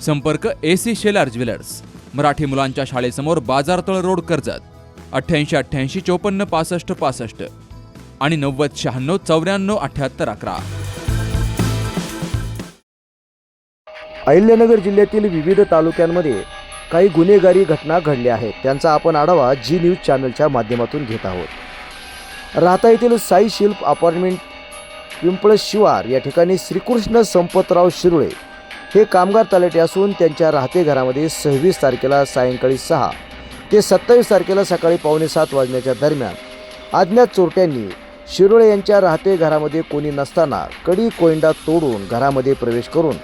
संपर्क A C Shelar jewellers. Marathi मुलांच्या शाळेसमोर बाजारतळ रोड कर्जत. अठ्ठ्याऐंशी अठ्ठ्याऐंशी चोपन्न पासष्ट पासष्ट. आणि नव्वद शहाण्णव चौऱ्याण्णव अठ्ठ्याहत्तर अकरा. अहिल्यानगर जिल्ह्यातील विविध तालुक्यांमध्ये काही गुन्हेगारी घटना घडल्या आहेत. त्यांचा आपण आढावा जी न्यूज चॅनलच्या माध्यमातून घेत आहोत. राहता येथील साई शिल्प अपार्टमेंट पिंपळ शिवार या ठिकाणी श्रीकृष्ण संपतराव शिरुळे हे कामगार तलाठी असून त्यांच्या राहते घरामध्ये सव्वीस तारखेला सायंकाळी सहा ते सत्तावीस तारखेला सकाळी पावणे सात वाजण्याच्या दरम्यान. अज्ञात चोरट्यांनी शिरोळे यांच्या राहते घरामध्ये कोणी नसताना कडी कोयंडा तोडून घरामध्ये प्रवेश करून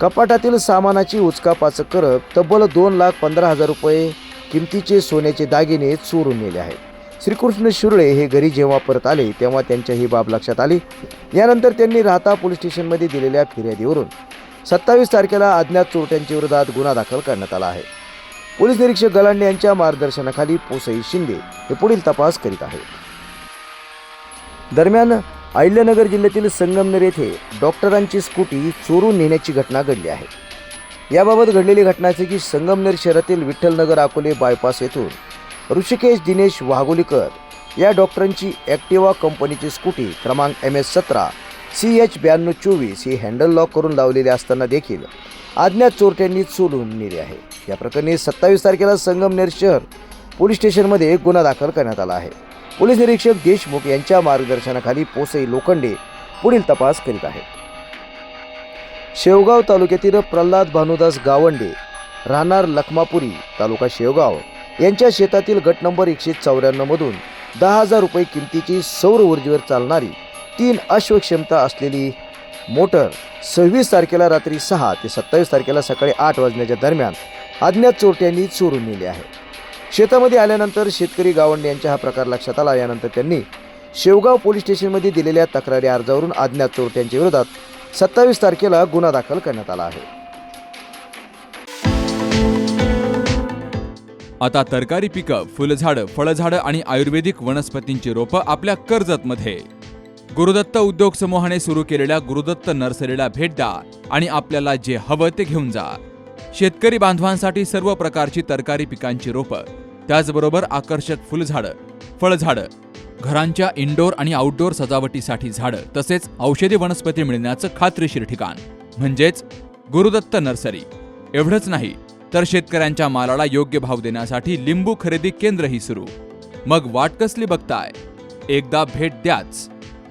कपाटातील सामानाची उचकापाचक करत तब्बल दोन लाख पंधरा हजार रुपये किमतीचे सोन्याचे दागिने चोरून नेले आहेत. श्रीकृष्ण शिरोळे हे घरी जेव्हा परत आले तेव्हा त्यांच्या ही बाब लक्षात आली. यानंतर त्यांनी राहता पोलीस स्टेशनमध्ये दिलेल्या फिर्यादीवरून सत्तावीस तारखेला अज्ञात चोरट्यांच्या विरोधात गुन्हा दाखल करण्यात आला आहे. पोलीस निरीक्षक गलांडे यांच्या मार्गदर्शनाखाली पोसई शिंदे हे पुढील तपास करीत आहेत. दरम्यान अहिल्यानगर जिल्ह्यातील संगमनेर येथे डॉक्टरांची स्कूटी चोरून नेण्याची घटना घडली आहे. याबाबत घडलेली घटना असे की संगमनेर शहरातील विठ्ठलनगर अकोले बायपास येथून ऋषिकेश दिनेश वाघोलीकर या डॉक्टरांची ॲक्टिवा कंपनीची स्कूटी क्रमांक एम एस सतरा सी एच ब्याण्णव चोवीस ही हँडल लॉक करून लावलेली असताना देखील अज्ञात चोरट्यांनी चोरून नेली आहे. या प्रकरणी सत्तावीस तारखेला संगमनेर शहर पोलीस स्टेशनमध्ये गुन्हा दाखल करण्यात आला आहे. पोलीस निरीक्षक देशमुख यांच्या मार्गदर्शनाखाली पोसई लोखंडे पुढील तपास करीत आहेत. शेवगाव तालुक्यातील प्रल्हाद भानुदास गावंडे राहणार लखमापुरी तालुका शेवगाव यांच्या शेतातील गट नंबर एकशे चौऱ्याण्णवमधून दहा हजार रुपये किमतीची सौर ऊर्जेवर चालणारी तीन अश्वक्षमता असलेली मोटर सव्वीस तारखेला रात्री सहा ते सत्तावीस तारखेला सकाळी आठ वाजण्याच्या दरम्यान अज्ञात चोरट्यांनी चोरून नेली आहे. शेतामध्ये आल्यानंतर शेतकरी गावंडे यांचा हा प्रकार लक्षात आला. यानंतर त्यांनी शेवगाव पोलीस स्टेशनमध्ये दिलेल्या तक्रारी अर्जावरून अज्ञात चोरट्यांच्या विरोधात सत्तावीस तारखेला गुन्हा दाखल करण्यात आला आहे. आता तरकारी पिकं फुलझाडं फळझाडं आणि आयुर्वेदिक वनस्पतींची रोपं आपल्या कर्जतमध्ये. गुरुदत्त उद्योग समूहाने सुरू केलेल्या गुरुदत्त नर्सरीला भेट द्या आणि आपल्याला जे हवं ते घेऊन जा. शेतकरी बांधवांसाठी सर्व प्रकारची तरकारी पिकांची रोपं त्याचबरोबर आकर्षक फुलझाडं फळझाडं घरांच्या इनडोअर आणि आउटडोअर सजावटीसाठी झाडं तसेच औषधी वनस्पती मिळण्याचं खात्रीशीर ठिकाण. म्हणजेच गुरुदत्त नर्सरी. एवढंच नाही तर शेतकऱ्यांच्या मालाला योग्य भाव देण्यासाठी लिंबू खरेदी केंद्रही सुरू. मग वाट कसली बघताय? एकदा भेट द्याच.